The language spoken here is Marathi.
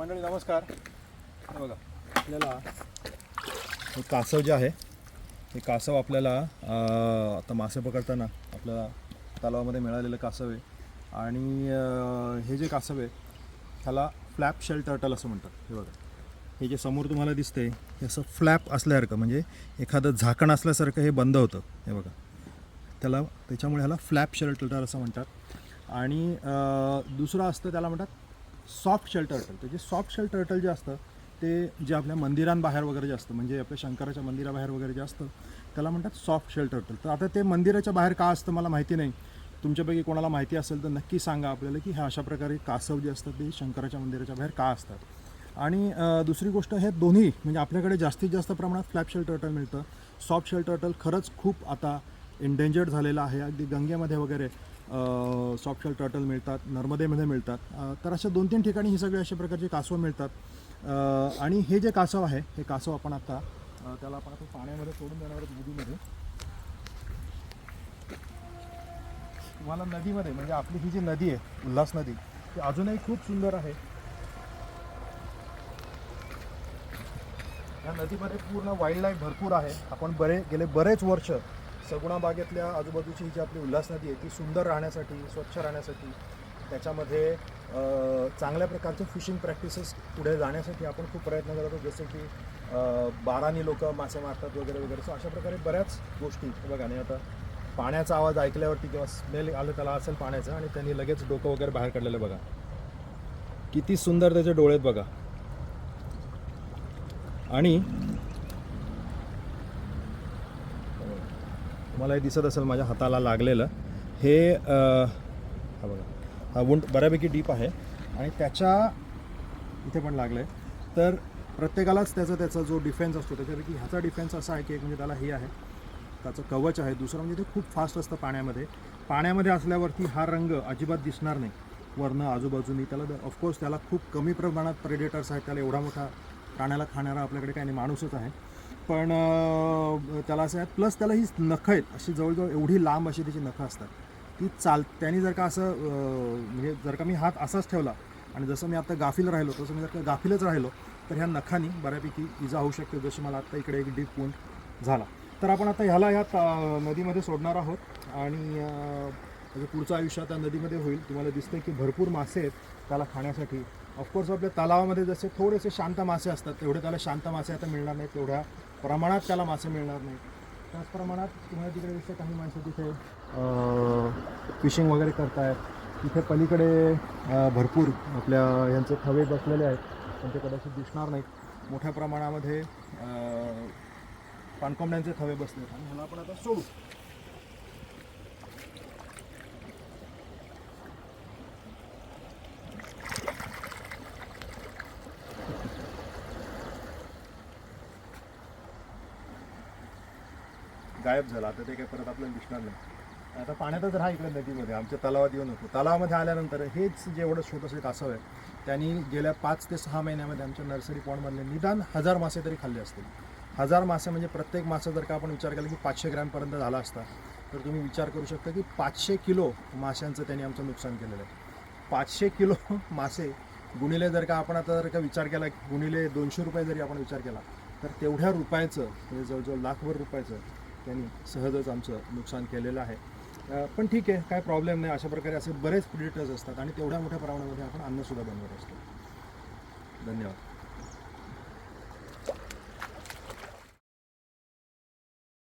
मंडळी नमस्कार. हे बघा आपल्याला हे कासव जे आहे हे कासव आपल्याला अं, आता मासे पकडताना आपल्याला तलावामध्ये मिळालेलं कासव आहे. आणि अं, हे जे कासव आहे ह्याला फ्लॅप शेल टर्टल असं म्हणतात. हे बघा हे जे समोर तुम्हाला दिसतंय हे असं फ्लॅप असल्यासारखं म्हणजे एखादं झाकण असल्यासारखं हे बंद होतं. हे बघा त्याला त्याच्यामुळे ह्याला फ्लॅप शेल टर्टल असं म्हणतात. आणि अं, दुसरं असतं त्याला म्हणतात सॉफ्ट शेल टर्टल तर जे सॉफ्ट शेल टर्टल जे असतं ते जे आपल्या मंदिरांबाहेर वगैरे जे असतं म्हणजे आपल्या शंकराच्या मंदिराबाहेर वगैरे जे असतं त्याला म्हणतात सॉफ्ट शेल टर्टल तर आता ते मंदिराच्या बाहेर का असतं मला माहिती नाही. तुमच्यापैकी कोणाला माहिती असेल तर नक्की सांगा आपल्याला की ह्या अशा प्रकारे कासव जे असतात ते शंकराच्या मंदिराच्या बाहेर का असतात. आणि दुसरी गोष्ट हे दोन्ही म्हणजे आपल्याकडे जास्तीत जास्त प्रमाणात फ्लॅप शेल टर्टल मिळतं. सॉफ्ट शेल टर्टल खरंच खूप आता इंडेंजर्ड झालेलं आहे. अगदी गंगेमध्ये वगैरे सॉफ्टशेल टर्टल मिळतात नर्मदेमध्ये मिळतात. तर अशा दोन तीन ठिकाणी ही सगळी अशा प्रकारची कासवं मिळतात. आणि हे जे कासव आहे हे कासव आपण आता त्याला आपण आता पाण्यामध्ये सोडून देणार आहोत नदीमध्ये. तुम्हाला नदीमध्ये म्हणजे आपली ही जी नदी आहे उल्हास नदी ती अजूनही खूप सुंदर आहे. या नदीमध्ये पूर्ण वाईल्ड लाईफ भरपूर आहे. आपण बरे गेले बरेच वर्ष सगुणा बागेतल्या आजूबाजूची जी आपली उल्हास नदी आहे ती सुंदर राहण्यासाठी स्वच्छ राहण्यासाठी त्याच्यामध्ये चांगल्या प्रकारचे फिशिंग प्रॅक्टिसेस पुढे जाण्यासाठी आपण खूप प्रयत्न करतो जसे की बारानी लोक मासे मारतात वगैरे वगैरे. सो अशा प्रकारे बऱ्याच गोष्टी. बघा आणि आता पाण्याचा आवाज ऐकल्यावरती किंवा स्मेल आलं त्याला असेल पाण्याचा आणि त्यांनी लगेच डोकं वगैरे बाहेर काढलेलं बघा. किती सुंदर त्याचे डोळे आहेत बघा. आणि तुम्हाला हे दिसत असेल माझ्या हाताला लागलेलं. हे हा बघा. हा वुंड बऱ्यापैकी डीप आहे आणि त्याच्या इथे पण लागलं आहे तर प्रत्येकालाच त्याचा त्याचा जो डिफेन्स असतो त्याच्यापैकी ह्याचा डिफेन्स असा आहे की एक म्हणजे त्याला हे आहे. त्याचं कवच आहे. दुसरं म्हणजे ते खूप फास्ट असतं पाण्यामध्ये. पाण्यामध्ये असल्यावरती हा रंग अजिबात दिसणार नाही. वरनं आजूबाजूनी त्याला ऑफकोर्स त्याला खूप कमी प्रमाणात प्रेडेटर्स आहेत. त्याला एवढा मोठा प्राण्याला खाणारा आपल्याकडे काही नाही माणूसच आहे. पण त्याला असं आहे प्लस त्याला ही नखं आहेत अशी जवळजवळ एवढी लांब अशी त्याची नखं असतात. ती चाल त्यांनी जर का असं म्हणजे जर का मी हात असाच ठेवला आणि जसं मी आता गाफील राहिलो तसं मी जर का गाफीलच राहिलो तर ह्या नखानी बऱ्यापैकी इजा होऊ शकते जशी मला आत्ता इकडे एक डीप वुंड झाला. तर आपण आता ह्याला ह्या नदीमध्ये सोडणार आहोत आणि पुढचं आयुष्य आता नदीमध्ये होईल. तुम्हाला दिसतंय की भरपूर मासे आहेत त्याला खाण्यासाठी. ऑफकोर्स आपल्या तलावामध्ये जसे थोडेसे शांत मासे असतात तेवढे त्याला शांत मासे आता मिळणार नाहीत तेवढ्या प्रमाणात त्याला मासे मिळणार नाहीत. त्याच प्रमाणात तुम्हाला तिकडे दिसतं काही माणसं तिथे फिशिंग वगैरे करतायत. तिथे पलीकडे भरपूर आपल्या यांचे थवे बसलेले आहेत पण ते कदाचित दिसणार नाहीत. मोठ्या प्रमाणामध्ये पाणकोंबड्यांचे थवे बसले आणि ह्याला आपण आता सोडू. गायब झाला आता ते काही परत आपल्याला दिसणार नाही. आता पाण्यातच राहा इकडे नदीमध्ये आमच्या तलावात येऊ नको. तलावामध्ये आल्यानंतर हेच जेवढं छोटंसं कासव आहे त्यांनी गेल्या पाच ते सहा महिन्यामध्ये आमच्या नर्सरी पॉन्डमधले निदान हजार मासे तरी खाल्ले असतील. हजार मासे म्हणजे प्रत्येक मासा जर का आपण विचार केला की पाचशे ग्रॅमपर्यंत झाला असता तर तुम्ही विचार करू शकता की पाचशे किलो माशांचं त्यांनी आमचं नुकसान केलेलं आहे. पाचशे किलो मासे गुणिले जर का आपण आता जर का विचार केला गुणिले दोनशे रुपये जरी आपण विचार केला तर तेवढ्या रुपयाचं म्हणजे जवळजवळ लाखभर रुपयाचं त्यांनी सहजच आमचं नुकसान केलेलं आहे. पण ठीक आहे काय प्रॉब्लेम नाही. अशा प्रकारे असे बरेच प्रिडिटर्स असतात आणि तेवढ्या मोठ्या प्रमाणामध्ये आपण अन्नसुद्धा बनवत असतो. धन्यवाद.